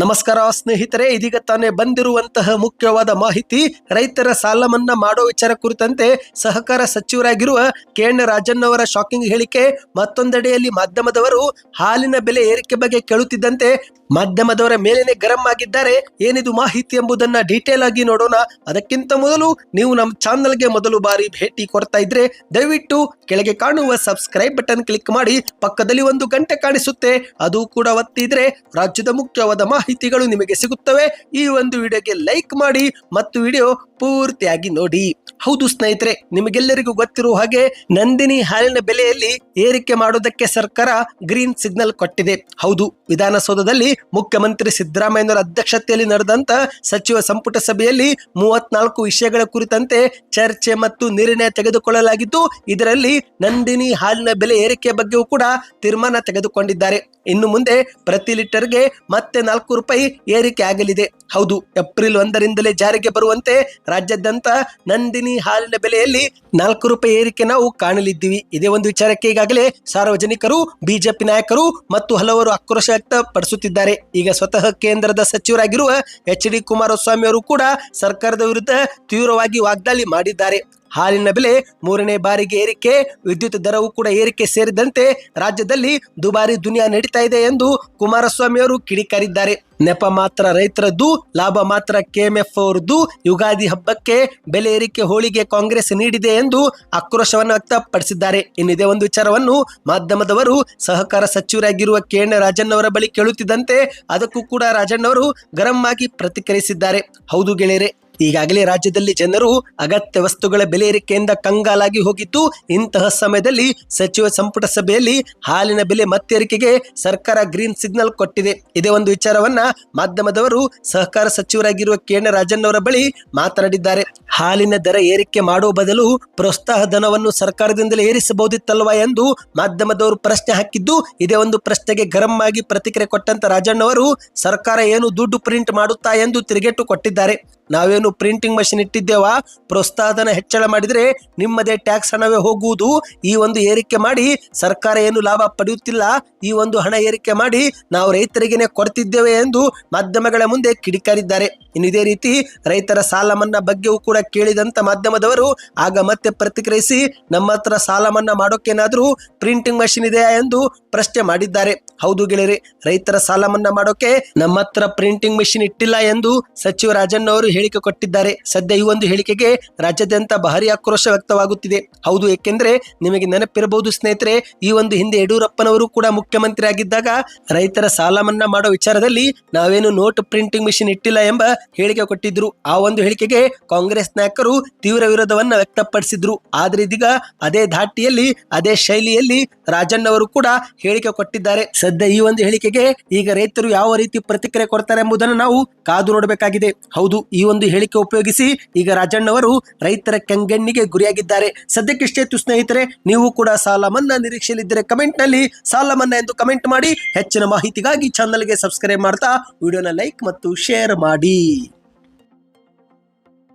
ನಮಸ್ಕಾರ ಸ್ನೇಹಿತರೆ, ಇದೀಗ ತಾನೇ ಬಂದಿರುವಂತಹ ಮುಖ್ಯವಾದ ಮಾಹಿತಿ, ರೈತರ ಸಾಲ ಮನ್ನಾ ಮಾಡೋ ವಿಚಾರ ಕುರಿತಂತೆ ಸಹಕಾರ ಸಚಿವರಾಗಿರುವ ಕೆ ಎನ್ ರಾಜನ್ ಅವರ ಶಾಕಿಂಗ್ ಹೇಳಿಕೆ ಮತ್ತೊಂದೆಡೆಯಲ್ಲಿ ಮಾಧ್ಯಮದವರು ಹಾಲಿನ ಬೆಲೆ ಏರಿಕೆ ಬಗ್ಗೆ ಕೇಳುತ್ತಿದ್ದಂತೆ ಮಾಧ್ಯಮದವರ ಮೇಲೇನೆ ಗರಂ ಆಗಿದ್ದಾರೆ. ಏನಿದು ಮಾಹಿತಿ ಎಂಬುದನ್ನ ಡೀಟೇಲ್ ಆಗಿ ನೋಡೋಣ. ಅದಕ್ಕಿಂತ ಮೊದಲು ನೀವು ನಮ್ಮ ಚಾನಲ್ಗೆ ಮೊದಲು ಬಾರಿ ಭೇಟಿ ಕೊಡ್ತಾ ಇದ್ರೆ ದಯವಿಟ್ಟು ಕೆಳಗೆ ಕಾಣುವ ಸಬ್ಸ್ಕ್ರೈಬ್ ಬಟನ್ ಕ್ಲಿಕ್ ಮಾಡಿ, ಪಕ್ಕದಲ್ಲಿ ಒಂದು ಗಂಟೆ ಕಾಣಿಸುತ್ತೆ. ಅದು ಕೂಡ ಒತ್ತಿದ್ರೆ ರಾಜ್ಯದ ಮುಖ್ಯವಾದ ಮಾಹಿತಿಗಳು ನಿಮಗೆ ಸಿಗುತ್ತವೆ. ಈ ಒಂದು ವಿಡಿಯೋಗೆ ಲೈಕ್ ಮಾಡಿ ಮತ್ತು ವಿಡಿಯೋ ಪೂರ್ತಿಯಾಗಿ ನೋಡಿ. ಹೌದು ಸ್ನೇಹಿತರೆ, ನಿಮಗೆಲ್ಲರಿಗೂ ಗೊತ್ತಿರುವ ಹಾಗೆ ನಂದಿನಿ ಹಾಲಿನ ಬೆಲೆಯಲ್ಲಿ ಏರಿಕೆ ಮಾಡೋದಕ್ಕೆ ಸರ್ಕಾರ ಗ್ರೀನ್ ಸಿಗ್ನಲ್ ಕೊಟ್ಟಿದೆ. ಹೌದು, ವಿಧಾನಸೌಧದಲ್ಲಿ ಮುಖ್ಯಮಂತ್ರಿ ಸಿದ್ದರಾಮಯ್ಯನವರ ಅಧ್ಯಕ್ಷತೆಯಲ್ಲಿ ನಡೆದಂತ ಸಚಿವ ಸಂಪುಟ ಸಭೆಯಲ್ಲಿ ಮೂವತ್ನಾಲ್ಕು ವಿಷಯಗಳ ಕುರಿತಂತೆ ಚರ್ಚೆ ಮತ್ತು ನಿರ್ಣಯ ತೆಗೆದುಕೊಳ್ಳಲಾಗಿದ್ದು, ಇದರಲ್ಲಿ ನಂದಿನಿ ಹಾಲಿನ ಬೆಲೆ ಏರಿಕೆ ಬಗ್ಗೆಯೂ ಕೂಡ ತೀರ್ಮಾನ ತೆಗೆದುಕೊಂಡಿದ್ದಾರೆ. ಇನ್ನು ಮುಂದೆ ಪ್ರತಿ ಲೀಟರ್ಗೆ ಮತ್ತೆ ನಾಲ್ಕು ರೂಪಾಯಿ ಏರಿಕೆ ಆಗಲಿದೆ. ಹೌದು, ಏಪ್ರಿಲ್ ಒಂದರಿಂದಲೇ ಜಾರಿಗೆ ಬರುವಂತೆ ರಾಜ್ಯಾದ್ಯಂತ ನಂದಿನಿ ಹಾಲಿನ ಬೆಲೆಯಲ್ಲಿ ನಾಲ್ಕು ರೂಪಾಯಿ ಏರಿಕೆ ನಾವು ಕಾಣಲಿದ್ದೀವಿ. ಇದೇ ಒಂದು ವಿಚಾರಕ್ಕೆ ಈಗಾಗಲೇ ಸಾರ್ವಜನಿಕರು, ಬಿಜೆಪಿ ನಾಯಕರು ಮತ್ತು ಹಲವರು ಆಕ್ರೋಶ ವ್ಯಕ್ತಪಡಿಸುತ್ತಿದ್ದಾರೆ. ಈಗ ಸ್ವತಃ ಕೇಂದ್ರದ ಸಚಿವರಾಗಿರುವ ಎಚ್ ಡಿ ಕುಮಾರಸ್ವಾಮಿ ಅವರು ಕೂಡ ಸರ್ಕಾರದ ವಿರುದ್ಧ ತೀವ್ರವಾಗಿ ವಾಗ್ದಾಳಿ ಮಾಡಿದ್ದಾರೆ. ಹಾಲಿನ ಬೆಲೆ ಮೂರನೇ ಬಾರಿಗೆ ಏರಿಕೆ, ವಿದ್ಯುತ್ ದರವೂ ಕೂಡ ಏರಿಕೆ ಸೇರಿದಂತೆ ರಾಜ್ಯದಲ್ಲಿ ದುಬಾರಿ ದುನಿಯಾ ನಡೀತಾ ಇದೆ ಎಂದು ಕುಮಾರಸ್ವಾಮಿ ಅವರು ಕಿಡಿಕಾರಿದ್ದಾರೆ. ನೆಪ ಮಾತ್ರ ರೈತರದ್ದು, ಲಾಭ ಮಾತ್ರ ಕೆಎಂಎಫ್ ಅವರದ್ದು, ಯುಗಾದಿ ಹಬ್ಬಕ್ಕೆ ಬೆಲೆ ಏರಿಕೆ ಹೋಳಿಗೆ ಕಾಂಗ್ರೆಸ್ ನೀಡಿದೆ ಎಂದು ಆಕ್ರೋಶವನ್ನು ವ್ಯಕ್ತಪಡಿಸಿದ್ದಾರೆ. ಇನ್ನಿದೇ ಒಂದು ವಿಚಾರವನ್ನು ಮಾಧ್ಯಮದವರು ಸಹಕಾರ ಸಚಿವರಾಗಿರುವ ಕೆ ಎನ್ ರಾಜಣ್ಣ ಅವರ ಬಳಿ ಕೇಳುತ್ತಿದ್ದಂತೆ, ಅದಕ್ಕೂ ಕೂಡ ರಾಜಣ್ಣ ಅವರು ಗರಂ ಆಗಿ ಪ್ರತಿಕ್ರಿಯಿಸಿದ್ದಾರೆ. ಹೌದು ಗೆಳೆಯರೆ ಈಗಾಗಲೇ ರಾಜ್ಯದಲ್ಲಿ ಜನರು ಅಗತ್ಯ ವಸ್ತುಗಳ ಬೆಲೆ ಏರಿಕೆಯಿಂದ ಕಂಗಾಲಾಗಿ ಹೋಗಿದ್ದು, ಇಂತಹ ಸಮಯದಲ್ಲಿ ಸಚಿವ ಸಂಪುಟ ಸಭೆಯಲ್ಲಿ ಹಾಲಿನ ಬೆಲೆ ಮತ್ತೇರಿಕೆಗೆ ಸರ್ಕಾರ ಗ್ರೀನ್ ಸಿಗ್ನಲ್ ಕೊಟ್ಟಿದೆ. ಇದೇ ಒಂದು ವಿಚಾರವನ್ನ ಮಾಧ್ಯಮದವರು ಸಹಕಾರ ಸಚಿವರಾಗಿರುವ ಕೆ ರಾಜನ್ ಬಳಿ ಮಾತನಾಡಿದ್ದಾರೆ. ಹಾಲಿನ ದರ ಏರಿಕೆ ಮಾಡುವ ಬದಲು ಪ್ರೋತ್ಸಾಹ ಧನವನ್ನು ಸರ್ಕಾರದಿಂದಲೇ ಏರಿಸಬಹುದಿತ್ತಲ್ವಾ ಎಂದು ಮಾಧ್ಯಮದವರು ಪ್ರಶ್ನೆ ಹಾಕಿದ್ದು, ಇದೇ ಒಂದು ಪ್ರಶ್ನೆಗೆ ಗರಂ ಆಗಿ ಪ್ರತಿಕ್ರಿಯೆ ಕೊಟ್ಟಂತ ರಾಜಣ್ಣವರು ಸರ್ಕಾರ ಏನು ದುಡ್ಡು ಪ್ರಿಂಟ್ ಮಾಡುತ್ತಾ ಎಂದು ತಿರುಗೇಟು ಕೊಟ್ಟಿದ್ದಾರೆ. ನಾವೇನು ಪ್ರಿಂಟಿಂಗ್ ಮಷಿನ್ ಇಟ್ಟಿದ್ದೇವಾ? ಪ್ರೋತ್ಸಾಹನ ಹೆಚ್ಚಳ ಮಾಡಿದರೆ ನಿಮ್ಮದೇ ಟ್ಯಾಕ್ಸ್ ಹಣವೇ ಹೋಗುವುದು. ಈ ಒಂದು ಏರಿಕೆ ಮಾಡಿ ಸರ್ಕಾರ ಏನು ಲಾಭ ಪಡೆಯುತ್ತಿಲ್ಲ, ಈ ಒಂದು ಹಣ ಏರಿಕೆ ಮಾಡಿ ನಾವು ರೈತರಿಗೇನೆ ಕೊಡ್ತಿದ್ದೇವೆ ಎಂದು ಮಾಧ್ಯಮಗಳ ಮುಂದೆ ಕಿಡಿಕಾರಿದ್ದಾರೆ. ಇನ್ನು ಇದೇ ರೀತಿ ರೈತರ ಸಾಲ ಮನ್ನಾ ಬಗ್ಗೆಯೂ ಕೂಡ ಕೇಳಿದಂತ ಮಾಧ್ಯಮದವರು ಆಗ ಮತ್ತೆ ಪ್ರತಿಕ್ರಿಯಿಸಿ, ನಮ್ಮ ಹತ್ರ ಸಾಲ ಮನ್ನಾ ಮಾಡೋಕ್ಕೇನಾದರೂ ಪ್ರಿಂಟಿಂಗ್ ಮಷಿನ್ ಇದೆಯಾ ಎಂದು ಪ್ರಶ್ನೆ ಮಾಡಿದ್ದಾರೆ. ಹೌದು ಗೆಳೆಯರೆ, ರೈತರ ಸಾಲ ಮನ್ನಾ ಮಾಡೋಕೆ ನಮ್ಮ ಹತ್ರ ಪ್ರಿಂಟಿಂಗ್ ಮೆಷಿನ್ ಇಟ್ಟಿಲ್ಲ ಎಂದು ಸಚಿವ ರಾಜಣ್ಣ ಅವರು ಹೇಳಿಕೆ ಕೊಟ್ಟಿದ್ದಾರೆ. ಸದ್ಯ ಈ ಒಂದು ಹೇಳಿಕೆಗೆ ರಾಜ್ಯಾದ್ಯಂತ ಭಾರಿ ಆಕ್ರೋಶ ವ್ಯಕ್ತವಾಗುತ್ತಿದೆ. ಹೌದು, ಏಕೆಂದ್ರೆ ನಿಮಗೆ ನೆನಪಿರಬಹುದು ಸ್ನೇಹಿತರೆ, ಈ ಒಂದು ಹಿಂದೆ ಯಡಿಯೂರಪ್ಪನವರು ಕೂಡ ಮುಖ್ಯಮಂತ್ರಿ ಆಗಿದ್ದಾಗ ರೈತರ ಸಾಲ ಮನ್ನಾ ಮಾಡೋ ವಿಚಾರದಲ್ಲಿ ನಾವೇನು ನೋಟ್ ಪ್ರಿಂಟಿಂಗ್ ಮೆಷಿನ್ ಇಟ್ಟಿಲ್ಲ ಎಂಬ ಹೇಳಿಕೆ ಕೊಟ್ಟಿದ್ರು. ಆ ಒಂದು ಹೇಳಿಕೆಗೆ ಕಾಂಗ್ರೆಸ್ ನಾಯಕರು ತೀವ್ರ ವಿರೋಧವನ್ನ ವ್ಯಕ್ತಪಡಿಸಿದ್ರು. ಆದ್ರೆ ಇದೀಗ ಅದೇ ಧಾಟಿಯಲ್ಲಿ, ಅದೇ ಶೈಲಿಯಲ್ಲಿ ರಾಜಣ್ಣವರು ಕೂಡ ಹೇಳಿಕೆ ಕೊಟ್ಟಿದ್ದಾರೆ. ಸದ್ಯ ಈ ಒಂದು ಹೇಳಿಕೆಗೆ ಈಗ ರೈತರು ಯಾವ ರೀತಿ ಪ್ರತಿಕ್ರಿಯೆ ಕೊಡ್ತಾರೆ ಎಂಬುದನ್ನು ನಾವು ಕಾದು ನೋಡಬೇಕಾಗಿದೆ. ಹೌದು, ಈ ಒಂದು ಹೇಳಿಕೆ ಉಪಯೋಗಿಸಿ ಈಗ ರಾಜಣ್ಣವರು ರೈತರ ಕೆಂಗಣ್ಣಿಗೆ ಗುರಿಯಾಗಿದ್ದಾರೆ. ಸದ್ಯಕ್ಕಿಷ್ಟೇ ತು ಸ್ನೇಹಿತರೆ, ನೀವು ಕೂಡ ಸಾಲ ಮನ್ನಾ ನಿರೀಕ್ಷೆಯಲ್ಲಿದ್ದರೆ ಕಮೆಂಟ್ನಲ್ಲಿ ಸಾಲ ಮನ್ನಾ ಎಂದು ಕಮೆಂಟ್ ಮಾಡಿ ಹೆಚ್ಚಿನ ಮಾಹಿತಿಗಾಗಿ ಚಾನಲ್ಗೆ ಸಬ್ಸ್ಕ್ರೈಬ್ ಮಾಡ್ತಾ, ವಿಡಿಯೋನ ಲೈಕ್ ಮತ್ತು ಶೇರ್ ಮಾಡಿ.